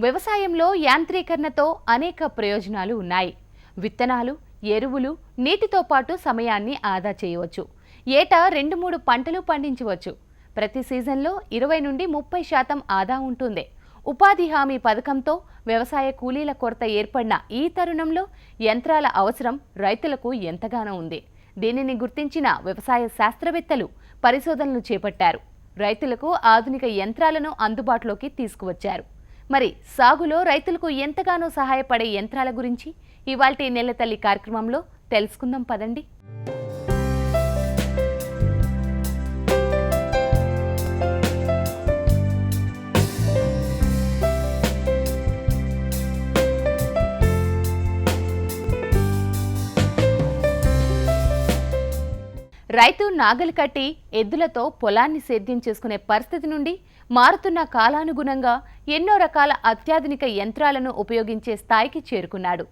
వ్యవసాయంలో యాంత్రీకరణతో అనేక ప్రయోజనాలు ఉన్నాయి. విత్తనాలు ఎరువులు నీటితో పాటు సమయాన్ని ఆదా చేయవచ్చు. ఏటా రెండు మూడు పంటలు పండించవచ్చు. ప్రతి సీజన్లో ఇరవై నుండి ముప్పై శాతం ఆదా ఉంటుంది. ఉపాధి హామీ పథకంతో వ్యవసాయ కూలీల కొరత ఏర్పడిన ఈ తరుణంలో యంత్రాల అవసరం రైతులకు ఎంతగానో ఉంది. దీనిని గుర్తించిన వ్యవసాయ శాస్త్రవేత్తలు పరిశోధనలు చేపట్టారు. రైతులకు ఆధునిక యంత్రాలను అందుబాటులోకి తీసుకువచ్చారు. మరి సాగులో రైతులకు ఎంతగానో సహాయపడే యంత్రాల గురించి ఇవాల్టి నెల్లతల్లి కార్యక్రమంలో తెలుసుకుందాం పదండి. రైతు నాగలి కట్టి ఎద్దులతో పొలాన్ని సేద్యం చేసుకునే పరిస్థితి నుండి మారుతున్న కాలానుగుణంగా ఎన్నో రకాల అత్యాధునిక యంత్రాలను ఉపయోగించే స్థాయికి చేరుకున్నాడు.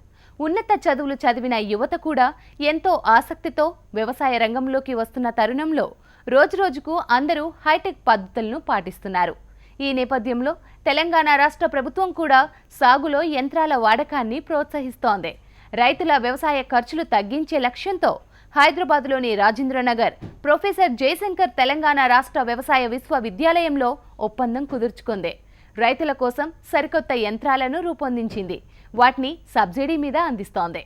ఉన్నత చదువులు చదివిన యువత కూడా ఎంతో ఆసక్తితో వ్యవసాయ రంగంలోకి వస్తున్న తరుణంలో రోజురోజుకు అందరూ హైటెక్ పద్ధతులను పాటిస్తున్నారు. ఈ నేపథ్యంలో తెలంగాణ రాష్ట్ర ప్రభుత్వం కూడా సాగులో యంత్రాల వాడకాన్ని ప్రోత్సహిస్తోంది. రైతుల వ్యవసాయ ఖర్చులు తగ్గించే లక్ష్యంతో హైదరాబాద్లోని రాజేంద్రనగర్. ప్రొఫెసర్ జయశంకర్ తెలంగాణ రాష్ట్ర వ్యవసాయ విశ్వవిద్యాలయంలో ఒప్పందం కుదుర్చుకుంది. రైతుల కోసం సరికొత్త యంత్రాలను రూపొందించింది. వాటిని సబ్సిడీ మీద అందిస్తోంది.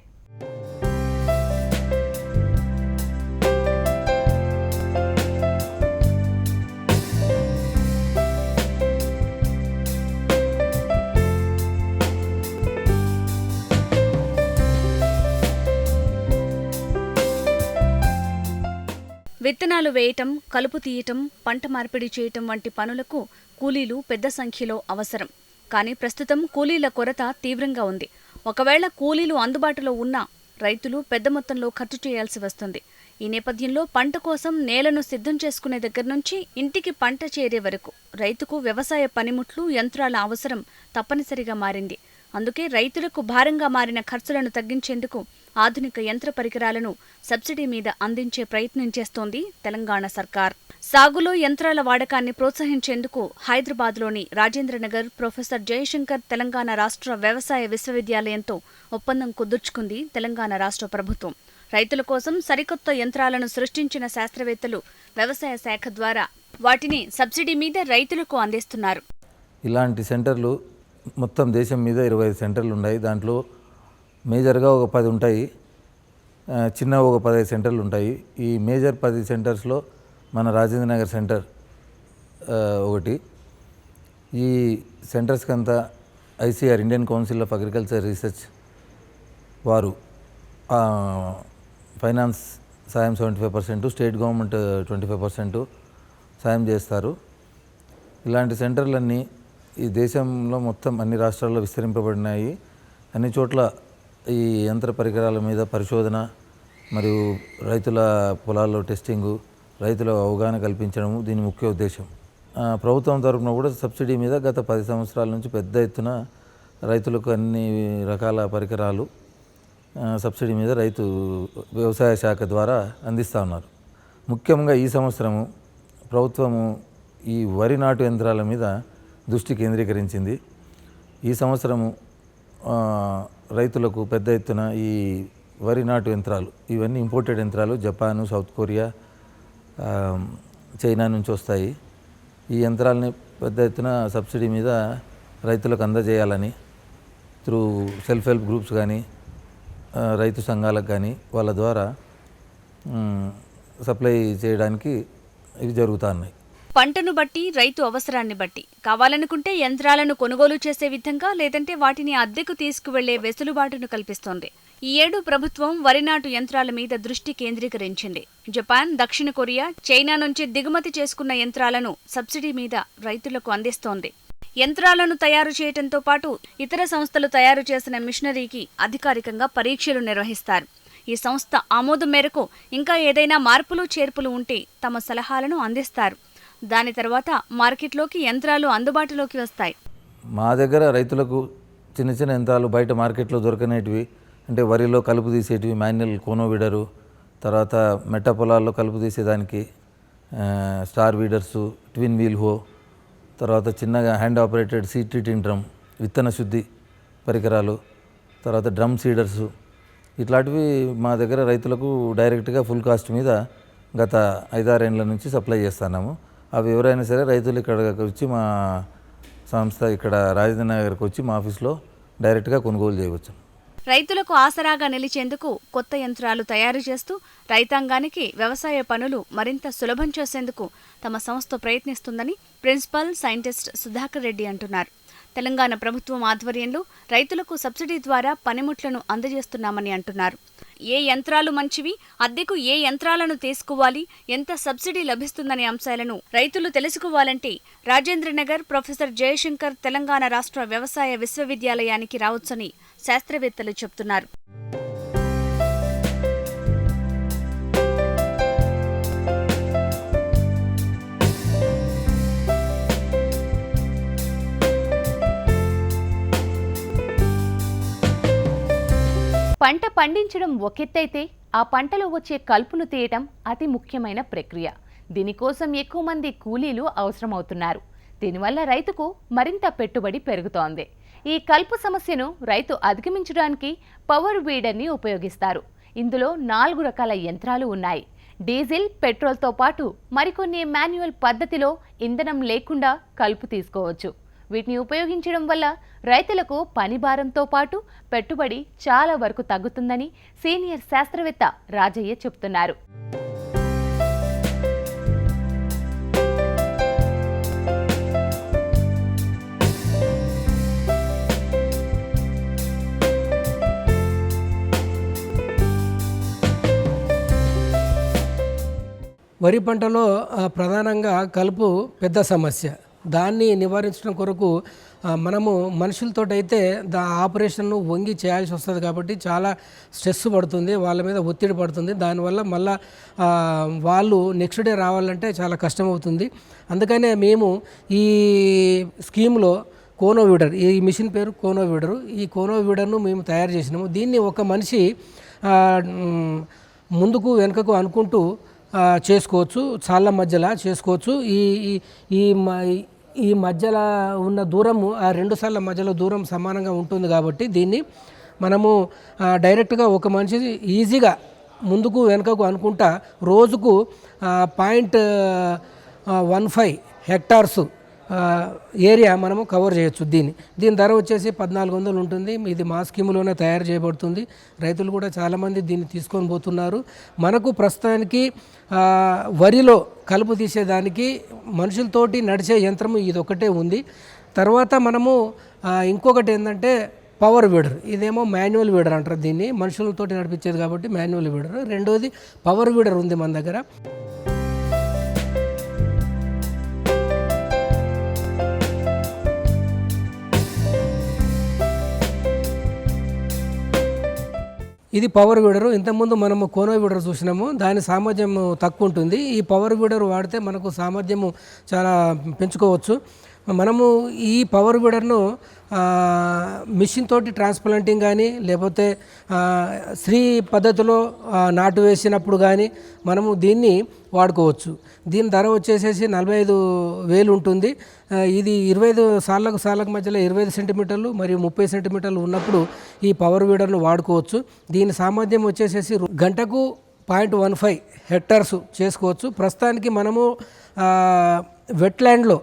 విత్తనాలు వేయటం కలుపు తీయటం పంట మార్పిడి చేయటం వంటి పనులకు కూలీలు పెద్ద సంఖ్యలో అవసరం. కానీ ప్రస్తుతం కూలీల కొరత తీవ్రంగా ఉంది. ఒకవేళ కూలీలు అందుబాటులో ఉన్నా రైతులు పెద్ద మొత్తంలో ఖర్చు చేయాల్సి వస్తుంది. ఈ నేపథ్యంలో పంట కోసం నేలను సిద్ధం చేసుకునే దగ్గర నుంచి ఇంటికి పంట చేరే వరకు రైతుకు వ్యవసాయ పనిముట్లు యంత్రాల అవసరం తప్పనిసరిగా మారింది. అందుకే రైతులకు భారంగా మారిన ఖర్చులను తగ్గించేందుకు ఆధునిక యంత్ర పరికరాలను సబ్సిడీ మీద అందించే ప్రయత్నం చేస్తోంది తెలంగాణ సర్కార్. సాగులో యంత్రాల వాడకాన్ని ప్రోత్సహించేందుకు హైదరాబాద్లోని రాజేంద్రనగర్ ప్రొఫెసర్ జయశంకర్ తెలంగాణ రాష్ట్ర వ్యవసాయ విశ్వవిద్యాలయంతో ఒప్పందం కుదుర్చుకుంది తెలంగాణ రాష్ట్ర ప్రభుత్వం. రైతుల కోసం సరికొత్త యంత్రాలను సృష్టించిన శాస్త్రవేత్తలు వ్యవసాయ శాఖ ద్వారా వాటిని సబ్సిడీ మీద రైతులకు అందిస్తున్నారు. ఇలాంటి సెంటర్లు మొత్తం దేశం మీద ఇరవై ఐదు సెంటర్లు ఉన్నాయి. దాంట్లో మేజర్గా ఒక పది ఉంటాయి. చిన్న ఒక పదహైదు సెంటర్లు ఉంటాయి. ఈ మేజర్ పది సెంటర్స్లో మన రాజేంద్ర నగర్ సెంటర్ ఒకటి. ఈ సెంటర్స్కి అంతా ICR Indian council of agriculture research వారు ఫైనాన్స్ సాయం seventy five percent state government twenty five percent సాయం చేస్తారు. ఇలాంటి సెంటర్లన్నీ ఈ దేశంలో మొత్తం అన్ని రాష్ట్రాల్లో విస్తరింపబడినాయి. అన్ని చోట్ల ఈ యంత్ర పరికరాల మీద పరిశోధన మరియు రైతుల పొలాల్లో టెస్టింగు రైతుల అవగాహన కల్పించడము దీని ముఖ్య ఉద్దేశం. ప్రభుత్వం తరఫున కూడా సబ్సిడీ మీద గత పది సంవత్సరాల నుంచి పెద్ద ఎత్తున రైతులకు అన్ని రకాల పరికరాలు సబ్సిడీ మీద రైతు వ్యవసాయ శాఖ ద్వారా అందిస్తూ ఉన్నారు. ముఖ్యంగా ఈ సంవత్సరము ప్రభుత్వము ఈ వరి నాటు యంత్రాల మీద దృష్టి కేంద్రీకరించింది. ఈ సంవత్సరము రైతులకు పెద్ద ఎత్తున ఈ వరి నాటు యంత్రాలు ఇవన్నీ ఇంపోర్టెడ్ యంత్రాలు జపాను సౌత్ కొరియా చైనా నుంచి వస్తాయి. ఈ యంత్రాలని పెద్ద ఎత్తున సబ్సిడీ మీద రైతులకు అందజేయాలని త్రూ సెల్ఫ్ హెల్ప్ గ్రూప్స్ కానీ రైతు సంఘాలకు కానీ వాళ్ళ ద్వారా సప్లై చేయడానికి ఇవి జరుగుతూ ఉన్నాయి. పంటను బట్టి రైతు అవసరాన్ని బట్టి. కావాలనుకుంటే యంత్రాలను కొనుగోలు చేసే విధంగా లేదంటే వాటిని అద్దెకు తీసుకువెళ్ళే వెసులుబాటును కల్పిస్తోంది. ఈ ఏడు ప్రభుత్వం వరినాటు యంత్రాల మీద దృష్టి కేంద్రీకరించింది. జపాన్ దక్షిణ కొరియా చైనా నుంచి దిగుమతి చేసుకున్న యంత్రాలను సబ్సిడీ మీద రైతులకు అందిస్తోంది. యంత్రాలను తయారు చేయటంతో పాటు ఇతర సంస్థలు తయారు చేసిన మిషనరీకి అధికారికంగా పరీక్షలు నిర్వహిస్తారు. ఈ సంస్థ ఆమోదం మేరకు ఇంకా ఏదైనా మార్పులు చేర్పులు ఉంటే తమ సలహాలను అందిస్తారు. దాని తర్వాత మార్కెట్లోకి యంత్రాలు అందుబాటులోకి వస్తాయి. మా దగ్గర రైతులకు చిన్న చిన్న యంత్రాలు బయట మార్కెట్లో దొరకనేటివి అంటే వరిలో కలుపు తీసేటివి మాన్యువల్ కోనో వీడరు తర్వాత మెట్ట పొలాల్లో కలుపు తీసేదానికి స్టార్ వీడర్సు ట్విన్ వీల్ హో తర్వాత చిన్నగా hand operated seed treating drum విత్తన శుద్ధి పరికరాలు తర్వాత డ్రమ్ సీడర్సు. ఇట్లాంటివి మా దగ్గర రైతులకు డైరెక్ట్గా ఫుల్ కాస్ట్ మీద గత ఐదారేండ్ల నుంచి సప్లై చేస్తున్నాము. అవి ఎవరైనా సరే రైతులు ఇక్కడికి వచ్చి మా సంస్థ ఇక్కడ రాజధాని నగర్కి వచ్చి మా ఆఫీస్లో డైరెక్ట్గా కొనుగోలు చేయవచ్చు. రైతులకు ఆసరాగా నిలిచేందుకు కొత్త యంత్రాలు తయారు చేస్తూ రైతాంగానికి వ్యవసాయ పనులు మరింత సులభం చేసేందుకు తమ సంస్థ ప్రయత్నిస్తుందని ప్రిన్సిపల్ సైంటిస్ట్ సుధాకర్ రెడ్డి అంటున్నారు. తెలంగాణ ప్రభుత్వం ఆధ్వర్యంలో రైతులకు సబ్సిడీ ద్వారా పనిముట్లను అందజేస్తున్నామని అంటున్నారు. ఏ యంత్రాలు మంచివి అద్దెకు ఏ యంత్రాలను తీసుకోవాలి ఎంత సబ్సిడీ లభిస్తుందనే అంశాలను రైతులు తెలుసుకోవాలంటే రాజేంద్రనగర్ ప్రొఫెసర్ జయశంకర్ తెలంగాణ రాష్ట్ర వ్యవసాయ విశ్వవిద్యాలయానికి రావచ్చని శాస్త్రవేత్తలు చెబుతున్నారు. పంట పండించడం ఒకెత్తైతే ఆ పంటలో వచ్చే కలుపును తీయటం అతి ముఖ్యమైన ప్రక్రియ. దీనికోసం ఎక్కువ మంది కూలీలు అవసరమవుతున్నారు. దీనివల్ల రైతుకు మరింత పెట్టుబడి పెరుగుతోంది. ఈ కలుపు సమస్యను రైతు అధిగమించడానికి పవర్ వీడర్ని ఉపయోగిస్తారు. ఇందులో నాలుగు రకాల యంత్రాలు ఉన్నాయి. డీజిల్ పెట్రోల్తో పాటు మరికొన్ని మాన్యువల్ పద్ధతిలో ఇంధనం లేకుండా కలుపు తీసుకోవచ్చు. వీటిని ఉపయోగించడం వల్ల రైతులకు పని భారంతో పాటు పెట్టుబడి చాలా వరకు తగ్గుతుందని సీనియర్ శాస్త్రవేత్త రాజయ్య చెబుతున్నారు. వరి పంటలో ప్రధానంగా కలుపు పెద్ద సమస్య. దాన్ని నివారించడం కొరకు మనము మనము మనుషులతోటైతే దా ఆపరేషన్ను వంగి చేయాల్సి వస్తుంది కాబట్టి చాలా స్ట్రెస్ పడుతుంది వాళ్ళ మీద ఒత్తిడి పడుతుంది. దానివల్ల మళ్ళా వాళ్ళు నెక్స్ట్ డే రావాలంటే చాలా కష్టమవుతుంది. అందుకనే మేము ఈ స్కీమ్లో కోనోవీడర్ ఈ మిషన్ పేరు కోనోవీడరు. ఈ కోనోవీడర్ను మేము తయారు చేసినాము. దీన్ని ఒక మనిషి ముందుకు వెనుకకు అనుకుంటూ చేసుకోవచ్చు చాలా మధ్యలో చేసుకోవచ్చు. ఈ ఈ- ఈ మధ్యలో ఉన్న దూరము ఆ రెండు సార్ల మధ్యలో దూరం సమానంగా ఉంటుంది కాబట్టి దీన్ని మనము డైరెక్ట్గా ఒక మనిషి ఈజీగా ముందుకు వెనుకకు అనుకుంటా రోజుకు point one five hectares area మనము కవర్ చేయొచ్చు దీన్ని. దీని ధర వచ్చేసి పద్నాలుగు వందలు ఉంటుంది. ఇది మా స్కీములోనే తయారు చేయబడుతుంది. రైతులు కూడా చాలామంది దీన్ని తీసుకొని పోతున్నారు. మనకు ప్రస్తుతానికి వరిలో కలుపు తీసేదానికి మనుషులతోటి నడిచే యంత్రము ఇది ఒకటే ఉంది. తర్వాత మనము ఇంకొకటి ఏంటంటే పవర్ వీడర్. ఇదేమో మాన్యువల్ వీడర్ అంటారు దీన్ని. మనుషులతోటి నడిపించేది కాబట్టి మాన్యువల్ వీడర్. రెండోది పవర్ వీడర్ ఉంది మన దగ్గర. ఇది పవర్ వీడరు ఇంతకుముందు మనము కోనో వీడర్ చూసినాము. దాని సామర్థ్యం తక్కువ ఉంటుంది. ఈ పవర్ వీడర్ వాడితే మనకు సామర్థ్యము చాలా పెంచుకోవచ్చు. మనము ఈ పవర్ వీడర్ను మిషన్ తోటి ట్రాన్స్ప్లాంటింగ్ కానీ లేకపోతే స్త్రీ పద్ధతిలో నాటు వేసినప్పుడు కానీ మనము దీన్ని వాడుకోవచ్చు. దీని ధర వచ్చేసేసి నలభై ఐదు వేలు ఉంటుంది. ఇది ఇరవై ఐదు సార్లకు సార్లకు మధ్యలో ఇరవై ఐదు సెంటీమీటర్లు మరియు ముప్పై సెంటీమీటర్లు ఉన్నప్పుడు ఈ పవర్ వీడర్ను వాడుకోవచ్చు. దీని సామర్థ్యం వచ్చేసేసి గంటకు పాయింట్ వన్ ఫైవ్ హెక్టార్స్ చేసుకోవచ్చు. ప్రస్తుతానికి మనము ఆ, వెట్లాండ్లో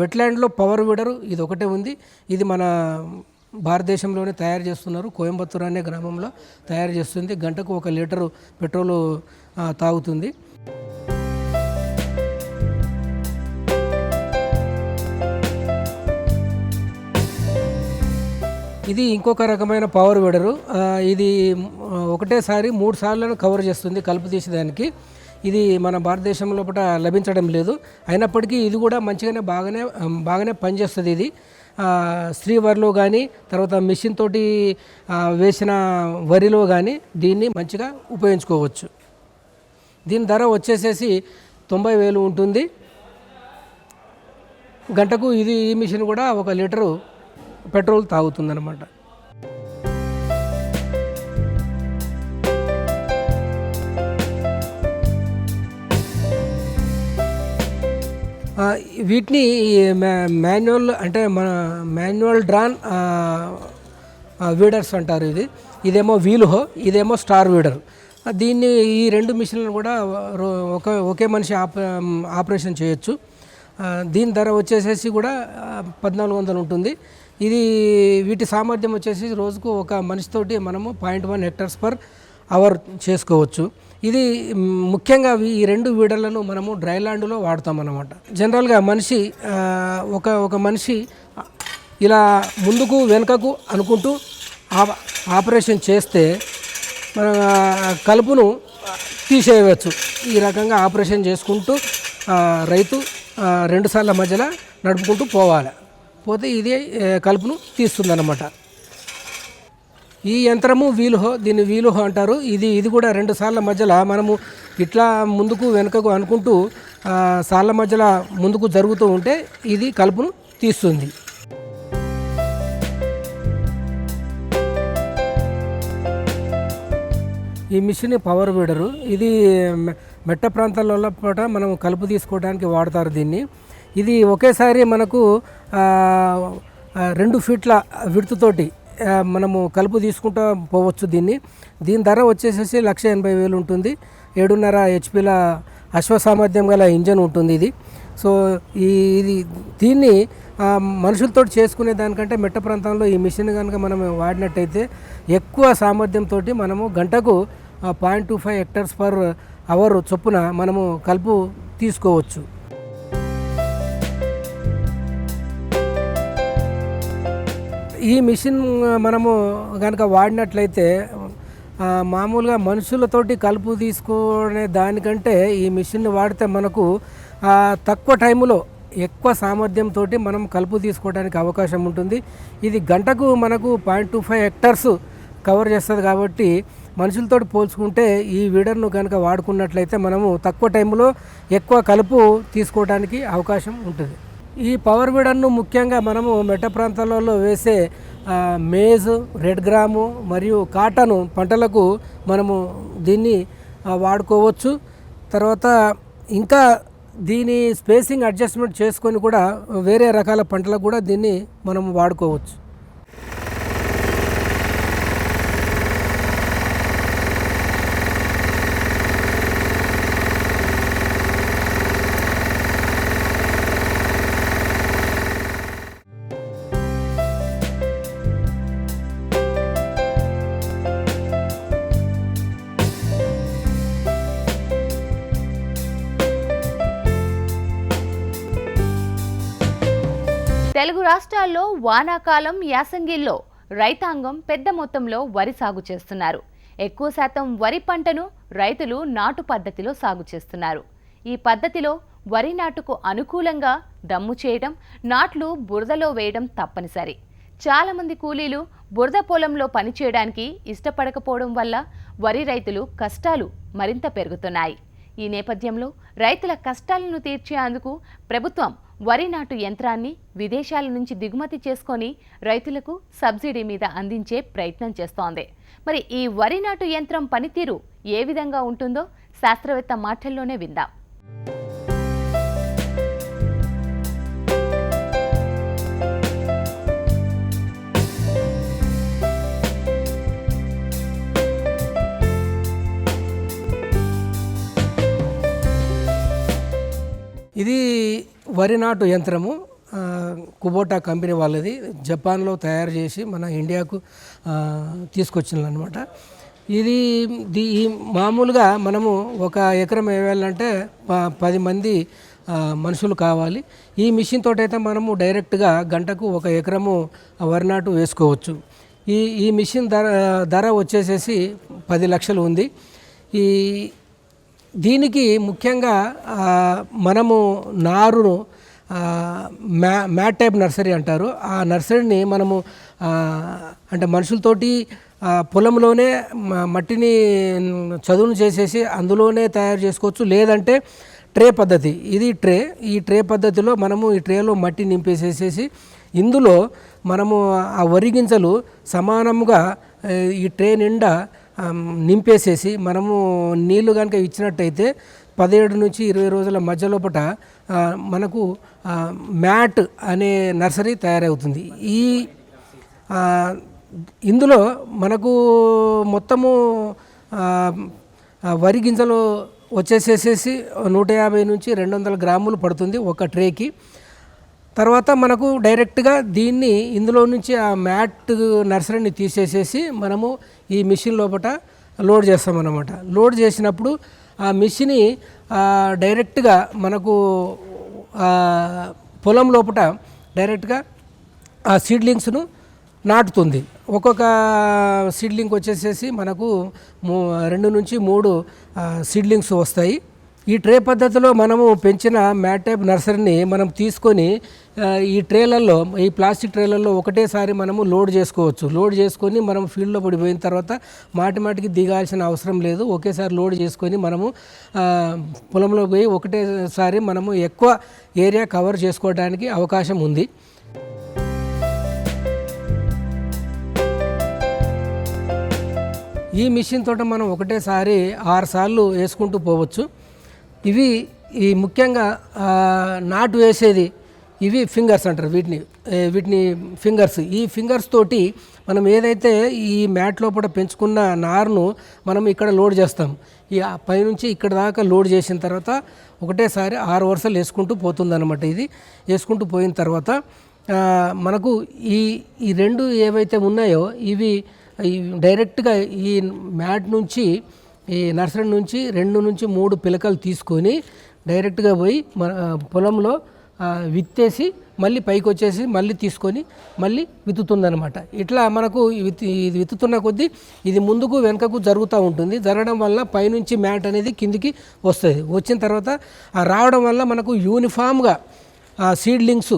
వెట్లాండ్లో పవర్ వీడరు. ఇది ఒకటే ఉంది. ఇది మన భారతదేశంలోనే తయారు చేస్తున్నారు. కోయంబత్తూర్ అనే గ్రామంలో తయారు చేస్తుంది. గంటకు ఒక లీటరు పెట్రోలు తాగుతుంది. ఇది ఇంకొక రకమైన పవర్ వీడరు. ఇది ఒకటేసారి మూడు సార్లను కవర్ చేస్తుంది. కలుపు తీసేదానికి. ఇది మన భారతదేశం లోపల లభించడం లేదు. అయినప్పటికీ ఇది కూడా మంచిగానే బాగానే బాగానే పనిచేస్తుంది ఇది. స్త్రీ వరిలో కానీ తర్వాత మిషన్ తోటి వేసిన వరిలో కానీ దీన్ని మంచిగా ఉపయోగించుకోవచ్చు. దీని ధర వచ్చేసేసి తొంభై వేలు ఉంటుంది. గంటకు ఇది ఈ మిషన్ కూడా ఒక లీటరు పెట్రోల్ తాగుతుందన్నమాట. వీటిని మా- మాన్యువల్ అంటే మన మాన్యువల్ డ్రాన్ వీడర్స్ అంటారు ఇది. ఇదేమో వీలుహో ఇదేమో స్టార్ వీడర్. దీన్ని ఈ రెండు మిషన్లను కూడా రో- ఒక ఒకే మనిషి ఆప ఆపరేషన్ చేయొచ్చు. దీని ధర వచ్చేసేసి కూడా పద్నాలుగు వందలు ఉంటుంది. ఇది వీటి సామర్థ్యం వచ్చేసి రోజుకు ఒక మనిషితోటి మనము point one hectares per hour చేసుకోవచ్చు. ఇది ముఖ్యంగా ఈ రెండు వీడలను మనము డ్రై ల్యాండ్లో వాడతాం అన్నమాట. జనరల్గా మనిషి ఒక ఒక మనిషి ఇలా ముందుకు వెనుకకు అనుకుంటూ ఆ- ఆపరేషన్ చేస్తే మన కలుపును తీసేయవచ్చు. ఈ రకంగా ఆపరేషన్ చేసుకుంటూ రైతు రెండు సార్ల మధ్యలో నడుపుకుంటూ పోవాలి. పోతే ఇది కలుపును తీస్తుందన్నమాట. ఈ యంత్రము వీలుహో దీన్ని వీలుహో అంటారు. ఇది ఇది కూడా రెండు సార్ల మధ్యలో మనము ఇట్లా ముందుకు వెనుకకు అనుకుంటూ సార్ల మధ్యలో ముందుకు జరుగుతూ ఉంటే ఇది కలుపును తీస్తుంది. ఈ మిషన్ పవర్ వీడరు. ఇది మెట్ట ప్రాంతాలలో పూట మనం కలుపు తీసుకోవడానికి వాడతారు దీన్ని. ఇది ఒకేసారి మనకు రెండు ఫీట్ల విడుతుతోటి మనము కలుపు తీసుకుంటూ పోవచ్చు దీన్ని. దీని ధర వచ్చేసేసి లక్ష ఎనభై వేలు ఉంటుంది. ఏడున్నర హెచ్పిల అశ్వ సామర్థ్యం గల ఇంజన్ ఉంటుంది ఇది. సో ఈ ఇది దీన్ని మనుషులతో చేసుకునే దానికంటే మెట్ట ప్రాంతంలో ఈ మిషన్ కనుక మనం వాడినట్టయితే ఎక్కువ సామర్థ్యంతో మనము గంటకు point two five hectares per hour చొప్పున మనము కలుపు తీసుకోవచ్చు. ఈ మిషన్ మనము కనుక వాడినట్లయితే మామూలుగా మనుషులతోటి కలుపు తీసుకునే దానికంటే ఈ మిషన్ వాడితే మనకు తక్కువ టైంలో ఎక్కువ సామర్థ్యంతో మనం కలుపు తీసుకోవడానికి అవకాశం ఉంటుంది. ఇది గంటకు మనకు point two five hectares cover చేస్తుంది కాబట్టి మనుషులతో పోల్చుకుంటే ఈ వీడర్ను కనుక వాడుకున్నట్లయితే మనము తక్కువ టైంలో ఎక్కువ కలుపు తీసుకోవడానికి అవకాశం ఉంటుంది. ఈ పవర్ వీడర్ను ముఖ్యంగా మనము మెట్ట ప్రాంతాలలో వేసే మేజ్ రెడ్ గ్రాము మరియు కాటన్ పంటలకు మనము దీన్ని వాడుకోవచ్చు. తర్వాత ఇంకా దీని స్పేసింగ్ అడ్జస్ట్మెంట్ చేసుకొని కూడా వేరే రకాల పంటలకు కూడా దీన్ని మనం వాడుకోవచ్చు. వానాకాలం యాసంగిల్లో రైతాంగం పెద్ద మొత్తంలో వరి సాగు చేస్తున్నారు. ఎక్కువ శాతం వరి పంటను రైతులు నాటు పద్ధతిలో సాగు చేస్తున్నారు. ఈ పద్ధతిలో వరి నాటుకు అనుకూలంగా దమ్ము చేయడం నాట్లు బురదలో వేయడం తప్పనిసరి. చాలామంది కూలీలు బురద పొలంలో పనిచేయడానికి ఇష్టపడకపోవడం వల్ల వరి రైతులు కష్టాలు మరింత పెరుగుతున్నాయి. ఈ నేపథ్యంలో రైతుల కష్టాలను తీర్చేందుకు ప్రభుత్వం వరి నాటు యంత్రాన్ని విదేశాల నుంచి దిగుమతి చేసుకొని రైతులకు సబ్సిడీ మీద అందించే ప్రయత్నం చేస్తోంది. మరి ఈ వరి నాటు యంత్రం పనితీరు ఏ విధంగా ఉంటుందో శాస్త్రవేత్త మాటల్లోనే విందాం. ఇది వరి నాటు యంత్రము కుబోటా కంపెనీ వాళ్ళది. జపాన్లో తయారు చేసి మన ఇండియాకు తీసుకొచ్చినారు అనమాట ఇది దీ ఈ మామూలుగా మనము ఒక ఎకరం వేయాలంటే ప- పది మంది మనుషులు కావాలి. ఈ మిషన్ తోటైతే మనము డైరెక్ట్గా గంటకు ఒక ఎకరము వరి నాటు వేసుకోవచ్చు. ఈ ఈ మిషన్ ధర ధర వచ్చేసేసి పది లక్షలు ఉంది. ఈ దీనికి ముఖ్యంగా మనము నారును మ్యా మ్యాట్ టైప్ నర్సరీ అంటారు. ఆ నర్సరీని మనము అంటే మనుషులతోటి పొలంలోనే మట్టిని చదును చేసేసి అందులోనే తయారు చేసుకోవచ్చు. లేదంటే ట్రే పద్ధతి. ఇది ట్రే. ఈ ట్రే పద్ధతిలో మనము ఈ ట్రేలో మట్టి నింపేసేసేసి ఇందులో మనము ఆ వరి గింజలు సమానముగా ఈ ట్రే నిండా నింపేసేసి మనము నీళ్ళు కనుక ఇచ్చినట్టయితే పదిహేడు నుంచి ఇరవై రోజుల మధ్యలోపట మనకు మ్యాట్ అనే నర్సరీ తయారవుతుంది. ఈ ఇందులో మనకు మొత్తము వరి గింజలు వచ్చేసేసేసి నూట యాభై నుంచి రెండు వందల గ్రాములు పడుతుంది ఒక ట్రేకి. తర్వాత మనకు డైరెక్ట్గా దీన్ని ఇందులో నుంచి ఆ మ్యాట్ నర్సరీని తీసేసేసి మనము ఈ మిషన్ లోపల లోడ్ చేస్తామన్నమాట. లోడ్ చేసినప్పుడు ఆ మిషన్ని డైరెక్ట్గా మనకు పొలం లోపల డైరెక్ట్గా ఆ సీడ్లింగ్స్ను నాటుతుంది. ఒక్కొక్క సీడ్లింగ్ వచ్చేసేసి మనకు మూ రెండు నుంచి మూడు సీడ్లింగ్స్ వస్తాయి. ఈ ట్రే పద్ధతిలో మనము పెంచిన మ్యాట్ టైప్ నర్సరీని మనం తీసుకొని ఈ ట్రేలర్లో ఈ ప్లాస్టిక్ ట్రేలల్లో ఒకటేసారి మనము లోడ్ చేసుకోవచ్చు. లోడ్ చేసుకొని మనం ఫీల్డ్లో పడిపోయిన తర్వాత మాటి మాటికి దిగాల్సిన అవసరం లేదు. ఒకేసారి లోడ్ చేసుకొని మనము పొలంలో పోయి ఒకటేసారి మనము ఎక్కువ ఏరియా కవర్ చేసుకోవడానికి అవకాశం ఉంది. ఈ మిషన్ తోట మనం ఒకటేసారి ఆరు సార్లు వేసుకుంటూ పోవచ్చు. ఇవి ఈ ముఖ్యంగా నాటు వేసేది ఇవి ఫింగర్స్ అంటారు వీటిని వీటిని ఫింగర్స్. ఈ ఫింగర్స్ తోటి మనం ఏదైతే ఈ మ్యాట్ లోపల పెంచుకున్న నారును మనం ఇక్కడ లోడ్ చేస్తాం. ఈ పైనుంచి ఇక్కడ దాకా లోడ్ చేసిన తర్వాత ఒకటేసారి ఆరు వరుసలు వేసుకుంటూ పోతుందన్నమాట ఇది. వేసుకుంటూ పోయిన తర్వాత మనకు ఈ ఈ రెండు ఏవైతే ఉన్నాయో ఇవి డైరెక్ట్గా ఈ మ్యాట్ నుంచి ఈ నర్సరీ నుంచి రెండు నుంచి మూడు పిలకలు తీసుకొని డైరెక్ట్గా పోయి మన పొలంలో విత్తేసి మళ్ళీ పైకి వచ్చేసి మళ్ళీ తీసుకొని మళ్ళీ విత్తుతుందనమాట ఇట్లా మనకు విత్- ఇది విత్తుతున్న కొద్దీ ఇది ముందుకు వెనుకకు జరుగుతూ ఉంటుంది. జరగడం వల్ల పైనుంచి మ్యాట్ అనేది కిందికి వస్తుంది. వచ్చిన తర్వాత రావడం వల్ల మనకు యూనిఫామ్గా సీడ్లింగ్స్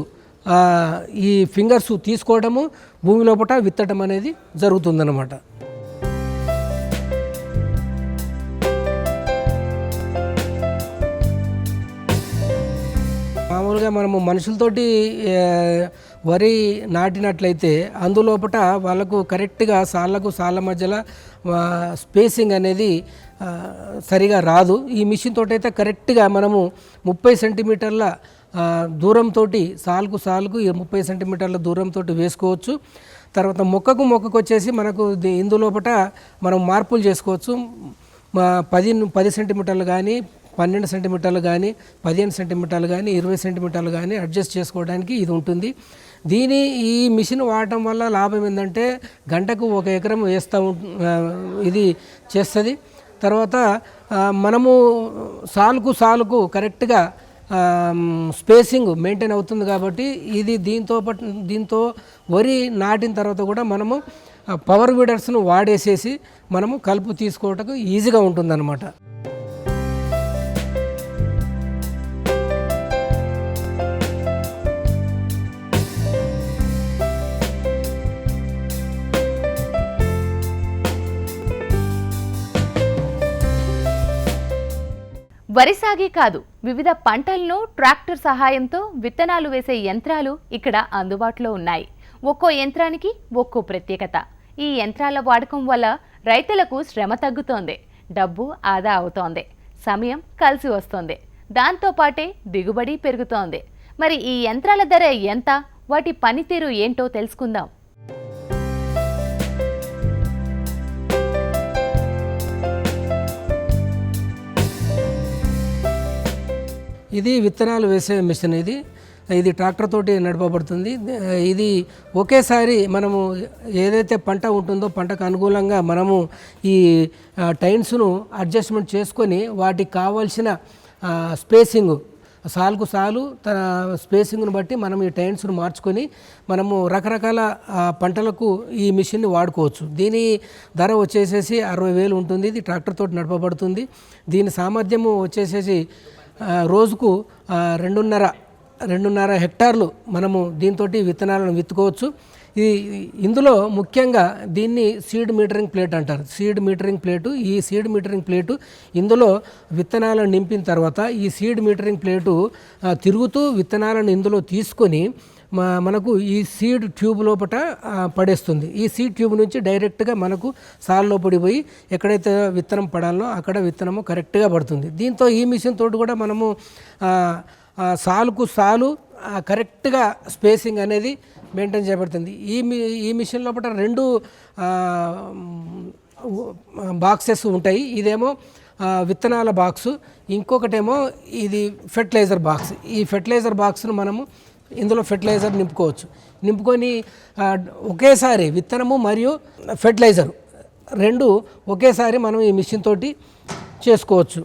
ఈ ఫింగర్స్ తీసుకోవడము భూమి లోపల విత్తడం అనేది జరుగుతుందన్నమాట. మామూలుగా మనము మనుషులతోటి వరి నాటినట్లయితే అందులోపట వాళ్ళకు కరెక్ట్గా సాళ్ళకు సాళ్ళ మధ్యలో స్పేసింగ్ అనేది సరిగా రాదు. ఈ మిషన్ తోటి అయితే కరెక్ట్గా మనము ముప్పై సెంటీమీటర్ల దూరంతో సాలుకు సాలుకు ఈ ముప్పై సెంటీమీటర్ల దూరంతో వేసుకోవచ్చు. తర్వాత మొక్కకు మొక్కకు వచ్చేసి మనకు ఇందులోపట మనం మార్పులు చేసుకోవచ్చు. పది పది సెంటీమీటర్లు కానీ పన్నెండు సెంటీమీటర్లు కానీ పదిహేను సెంటీమీటర్లు కానీ ఇరవై సెంటీమీటర్లు కానీ అడ్జస్ట్ చేసుకోవడానికి ఇది ఉంటుంది. దీని ఈ మిషన్ వాడటం వల్ల లాభం ఏంటంటే గంటకు ఒక ఎకరం వేస్తూ ఇది చేస్తుంది. తర్వాత మనము సాలుకు సాలుకు కరెక్ట్గా స్పేసింగ్ మెయింటైన్ అవుతుంది కాబట్టి ఇది దీంతో పాటు దీంతో వరి నాటిన తర్వాత కూడా మనము పవర్ వీడర్స్ను వాడేసేసి మనము కలుపు తీసుకోవటకు ఈజీగా ఉంటుందన్నమాట. వరి సాగే కాదు వివిధ పంటలను ట్రాక్టర్ సహాయంతో విత్తనాలు వేసే యంత్రాలు ఇక్కడ అందుబాటులో ఉన్నాయి. ఒక్కో యంత్రానికి ఒక్కో ప్రత్యేకత. ఈ యంత్రాల వాడకం వల్ల రైతులకు శ్రమ తగ్గుతోంది డబ్బు ఆదా అవుతోంది సమయం కలిసి వస్తోంది దాంతో పాటే దిగుబడి పెరుగుతోంది. మరి ఈ యంత్రాల ధర ఎంత? వాటి పనితీరు ఏంటో తెలుసుకుందాం. ఇది విత్తనాలు వేసే మిషన్ ఇది. ఇది ట్రాక్టర్ తోటి నడపబడుతుంది. ఇది ఒకేసారి మనము ఏదైతే పంట ఉంటుందో పంటకు అనుకూలంగా మనము ఈ ఆ, టైన్స్ను అడ్జస్ట్మెంట్ చేసుకొని వాటికి కావాల్సిన స్పేసింగ్ సాలుకు సాలు తన స్పేసింగ్ను బట్టి మనం ఈ టైన్స్ను మార్చుకొని మనము రకరకాల పంటలకు ఈ మిషన్ని వాడుకోవచ్చు. దీని ధర వచ్చేసేసి అరవై వేలు ఉంటుంది. ఇది ట్రాక్టర్ తోటి నడపబడుతుంది. దీని సామర్థ్యము వచ్చేసేసి రోజుకు రెండున్నర రెండున్నర హెక్టార్లు మనము దీంతో విత్తనాలను విత్తుకోవచ్చు. ఇది ఇందులో ముఖ్యంగా దీన్ని సీడ్ మీటరింగ్ ప్లేట్ అంటారు. సీడ్ మీటరింగ్ ప్లేటు ఈ సీడ్ మీటరింగ్ ప్లేటు ఇందులో విత్తనాలను నింపిన తర్వాత ఈ సీడ్ మీటరింగ్ ప్లేటు తిరుగుతూ విత్తనాలను ఇందులో తీసుకొని మనకు ఈ సీడ్ ట్యూబ్ లోపల పడేస్తుంది. ఈ సీడ్ ట్యూబ్ నుంచి డైరెక్ట్గా మనకు సాల్లో పడిపోయి ఎక్కడైతే విత్తనం పడాలో అక్కడ విత్తనము కరెక్ట్గా పడుతుంది. దీంతో ఈ మిషన్ తోటి కూడా మనము సాలుకు సాలు కరెక్ట్గా స్పేసింగ్ అనేది మెయింటైన్ చేయబడుతుంది. ఈ ఈ మిషన్ లోపల రెండు బాక్సెస్ ఉంటాయి. ఇదేమో విత్తనాల బాక్సు. ఇంకొకటేమో ఇది ఫెర్టిలైజర్ బాక్స్. ఈ ఫెర్టిలైజర్ బాక్స్ను మనము ఇందులో ఫెర్టిలైజర్ నింపుకోవచ్చు. నింపుకొని ఒకేసారి విత్తనము మరియు ఫెర్టిలైజర్ రెండు ఒకేసారి మనం ఈ మిషన్ తోటి చేసుకోవచ్చు.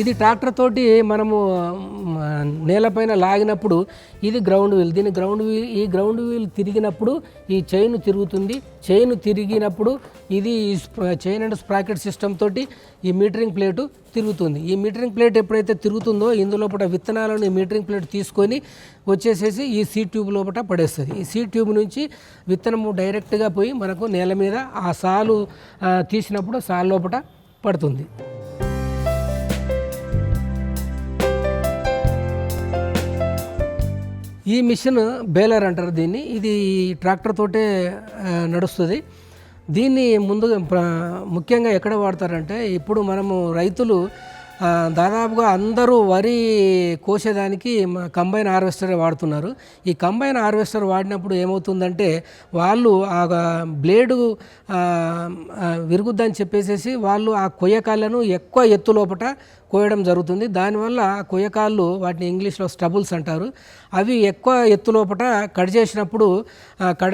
ఇది ట్రాక్టర్ తోటి మనము నేలపైన లాగినప్పుడు ఇది గ్రౌండ్ వీల్ దీని గ్రౌండ్ వీల్ ఈ గ్రౌండ్ వీల్ తిరిగినప్పుడు ఈ చైన్ తిరుగుతుంది. చైన్ తిరిగినప్పుడు ఇది చైన్ అండ్ స్ప్రాకెట్ సిస్టమ్ తోటి ఈ మీటరింగ్ ప్లేటు తిరుగుతుంది. ఈ మీటరింగ్ ప్లేట్ ఎప్పుడైతే తిరుగుతుందో ఇందులోపట విత్తనాలను ఈ మీటరింగ్ ప్లేట్ తీసుకొని వచ్చేసేసి ఈ సీ ట్యూబ్ లోపల పడేస్తుంది. ఈ సీ ట్యూబ్ నుంచి విత్తనము డైరెక్ట్గా పోయి మనకు నేల మీద ఆ సాలు తీసినప్పుడు సాలు లోపల పడుతుంది. ఈ మిషన్ బేలర్ అంటారు దీన్ని. ఇది ట్రాక్టర్ తోటే నడుస్తుంది. దీన్ని ముందుగా ముఖ్యంగా ఎక్కడ వాడతారంటే ఇప్పుడు మనము రైతులు దాదాపుగా అందరూ వరి కోసేదానికి కంబైన్ హార్వెస్టర్ వాడుతున్నారు. ఈ కంబైన్ హార్వెస్టర్ వాడినప్పుడు ఏమవుతుందంటే వాళ్ళు ఆ బ్లేడు విరుగుద్దని చెప్పేసేసి వాళ్ళు ఆ కొయ్యకాళ్ళను ఎక్కువ ఎత్తు లోపట కోయడం జరుగుతుంది. దానివల్ల కొయ్యకాళ్ళు వాటిని ఇంగ్లీష్లో స్టబుల్స్ అంటారు. అవి ఎక్కువ ఎత్తు లోపల కట్ చేసినప్పుడు కడ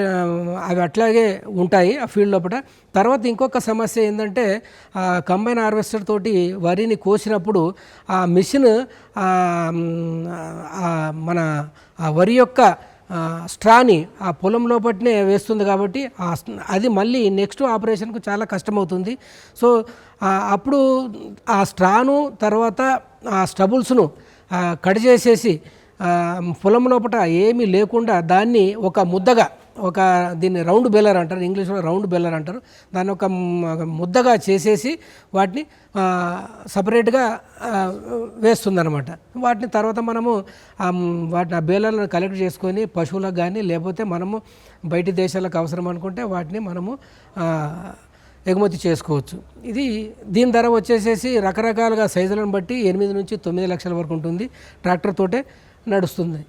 అవి అట్లాగే ఉంటాయి ఆ ఫీల్డ్ లోపట. తర్వాత ఇంకొక సమస్య ఏంటంటే ఆ కంబైన్ హార్వెస్టర్ తోటి వరిని కోసినప్పుడు ఆ మిషన్ మన ఆ వరి యొక్క స్ట్రాని ఆ పొలం లోపట్నే వేస్తుంది కాబట్టి ఆ అది మళ్ళీ నెక్స్ట్ ఆపరేషన్కు చాలా కష్టమవుతుంది. సో అప్పుడు ఆ స్ట్రాను తర్వాత ఆ స్టబుల్స్ను కట్ చేసేసి పొలం లోపల ఏమీ లేకుండా దాన్ని ఒక ముద్దగా ఒక దీన్ని రౌండ్ బెల్లర్ అంటారు ఇంగ్లీష్లో రౌండ్ బెల్లర్ అంటారు. దాన్ని ఒక ముద్దగా చేసేసి వాటిని సపరేట్గా వేస్తుందనమాట వాటిని తర్వాత మనము వాటిని ఆ బేలర్లను కలెక్ట్ చేసుకొని పశువులకు కానీ లేకపోతే మనము బయటి దేశాలకు అవసరం అనుకుంటే వాటిని మనము ఎగుమతి చేసుకోవచ్చు. ఇది దీని ధర వచ్చేసేసి రకరకాలుగా సైజులను బట్టి ఎనిమిది నుంచి తొమ్మిది లక్షల వరకు ఉంటుంది. ట్రాక్టర్ తోటే నడుస్తుంది.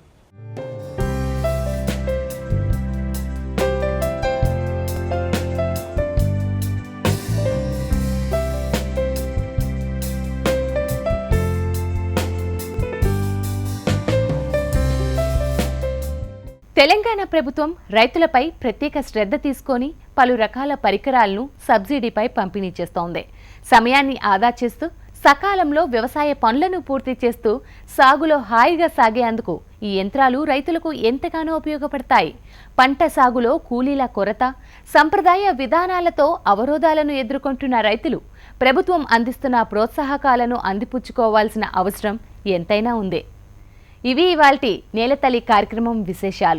తెలంగాణ ప్రభుత్వం రైతులపై ప్రత్యేక శ్రద్ధ తీసుకొని పలు రకాల పరికరాలను సబ్సిడీపై పంపిణీ చేస్తోంది. సమయాన్ని ఆదా చేస్తూ సకాలంలో వ్యవసాయ పనులను పూర్తి చేస్తూ సాగులో హాయిగా సాగేందుకు ఈ యంత్రాలు రైతులకు ఎంతగానో ఉపయోగపడతాయి. పంట సాగులో కూలీల కొరత సంప్రదాయ విధానాలతో అవరోధాలను ఎదుర్కొంటున్న రైతులు ప్రభుత్వం అందిస్తున్న ప్రోత్సాహకాలను అందిపుచ్చుకోవాల్సిన అవసరం ఎంతైనా ఉంది. ఇవి ఇవాల్టి నేలతల్లి కార్యక్రమం విశేషాలు.